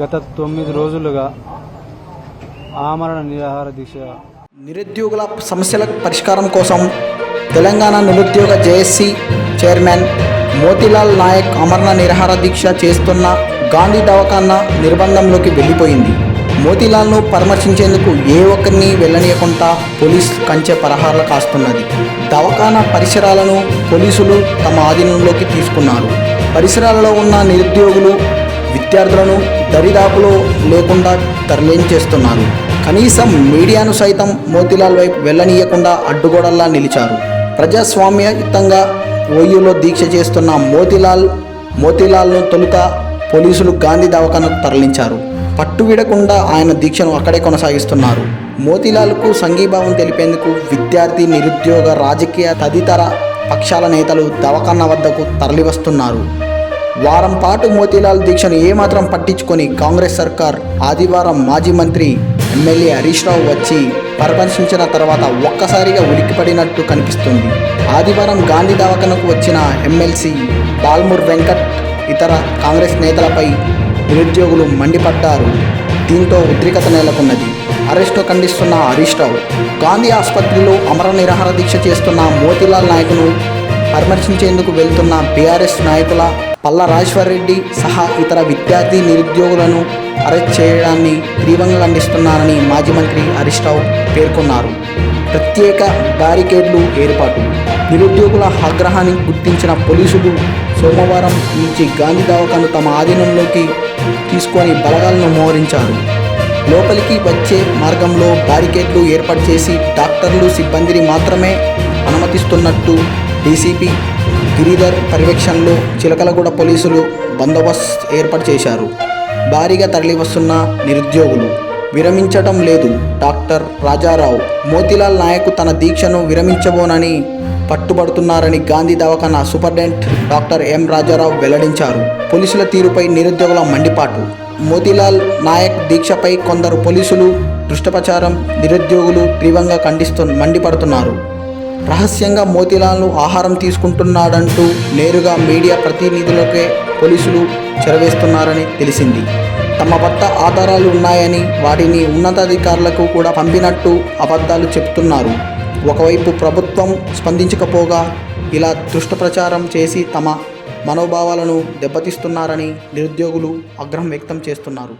గత తొమ్మిది రోజులుగా ఆమరణ నిరాహార దీక్ష. నిరుద్యోగుల సమస్యల పరిష్కారం కోసం తెలంగాణ నిరుద్యోగ జేఏసీ చైర్మన్ మోతీలాల్ నాయక్ అమరణ నిరాహార దీక్ష చేస్తున్న గాంధీ దవాఖానా నిర్బంధంలోకి వెళ్ళిపోయింది. మోతీలాల్ను పరామర్శించేందుకు ఏ ఒక్కరిని వెళ్ళనీయకుండా పోలీస్ కంచె పరహారాలు కాస్తున్నది. దవాఖానా పరిసరాలను పోలీసులు తమ ఆధీనంలోకి తీసుకున్నారు. పరిసరాలలో ఉన్న నిరుద్యోగులు విద్యార్థులను దరిదాపులో లేకుండా తరలించేస్తున్నారు కనీసం మీడియాను సైతం మోతిలాల్ వైపు వెళ్ళనీయకుండా అడ్డుగోడల్లా నిలిచారు. ప్రజాస్వామ్యయుతంగా ఓయూలో దీక్ష చేస్తున్న మోతిలాల్ మోతిలాల్ను తొలుత పోలీసులు గాంధీ దవాఖానకు తరలించారు. పట్టు విడకుండా ఆయన దీక్షను అక్కడే కొనసాగిస్తున్నారు. మోతీలాల్కు సంఘీభావం తెలిపేందుకు విద్యార్థి నిరుద్యోగ రాజకీయ తదితర పక్షాల నేతలు దవాఖాన వద్దకు తరలివస్తున్నారు. వారం పాటు మోతీలాల్ దీక్షను ఏమాత్రం పట్టించుకొని కాంగ్రెస్ సర్కార్ ఆదివారం మాజీ మంత్రి ఎమ్మెల్యే హరీష్ రావు వచ్చి పరామర్శించిన తర్వాత ఒక్కసారిగా ఉలిక్కిపడినట్టు కనిపిస్తుంది. ఆదివారం గాంధీ దవాఖానకు వచ్చిన ఎమ్మెల్సీ బాల్మూర్ వెంకట్ ఇతర కాంగ్రెస్ నేతలపై నిరుద్యోగులు మండిపడ్డారు. దీంతో ఉద్రిక్తత నెలకొన్నది. అరెస్టు ఖండిస్తున్న హరీష్ రావు గాంధీ ఆసుపత్రిలో అమర నిరాహార దీక్ష చేస్తున్న మోతీలాల్ నాయకును పరామర్శించేందుకు వెళ్తున్న బీఆర్ఎస్ నాయకుల పల్ల రాజేశ్వర్ రెడ్డి సహా ఇతర విద్యార్థి నిరుద్యోగులను అరెస్ట్ చేయడాన్ని తీవ్రంగా అందిస్తున్నారని మాజీ మంత్రి హరీష్ రావు పేర్కొన్నారు. ప్రత్యేక బ్యారికేడ్లు ఏర్పాటు. నిరుద్యోగుల ఆగ్రహాన్ని గుర్తించిన పోలీసులు సోమవారం నుంచి గాంధీ దవాఖాను తమ ఆధీనంలోకి తీసుకొని బలగాలను మోహరించారు. లోపలికి వచ్చే మార్గంలో బ్యారికేడ్లు ఏర్పాటు చేసి డాక్టర్లు సిబ్బందిని మాత్రమే అనుమతిస్తున్నట్టు డీసీపీ గిరిధర్ పర్యవేక్షణలో చిలకలగూడ పోలీసులు బందోబస్తు ఏర్పాటు చేశారు. భారీగా తరలివస్తున్న నిరుద్యోగులు. విరమించటం లేదు. డాక్టర్ రాజారావు మోతిలాల్ నాయక్ తన దీక్షను విరమించబోనని పట్టుబడుతున్నారని గాంధీ దవాఖానా సూపరింటెండెంట్ డాక్టర్ ఎం రాజారావు వెల్లడించారు. పోలీసుల తీరుపై నిరుద్యోగుల మండిపాటు. మోతీలాల్ నాయక్ దీక్షపై కొందరు పోలీసులు దుష్టప్రచారం నిరుద్యోగులు తీవ్రంగా ఖండిస్తు మండిపడుతున్నారు. రహస్యంగా మోతీలాల్ను ఆహారం తీసుకుంటున్నాడంటూ నేరుగా మీడియా ప్రతినిధులకే పోలీసులు చెరవేస్తున్నారని తెలిసింది. తమ వద్ద ఆధారాలు ఉన్నాయని వాటిని ఉన్నతాధికారులకు కూడా పంపినట్టు అబద్ధాలు చెప్తున్నారు. ఒకవైపు ప్రభుత్వం స్పందించకపోగా ఇలా దుష్టప్రచారం చేసి తమ మనోభావాలను దెబ్బతీస్తున్నారని నిరుద్యోగులు ఆగ్రహం వ్యక్తం చేస్తున్నారు.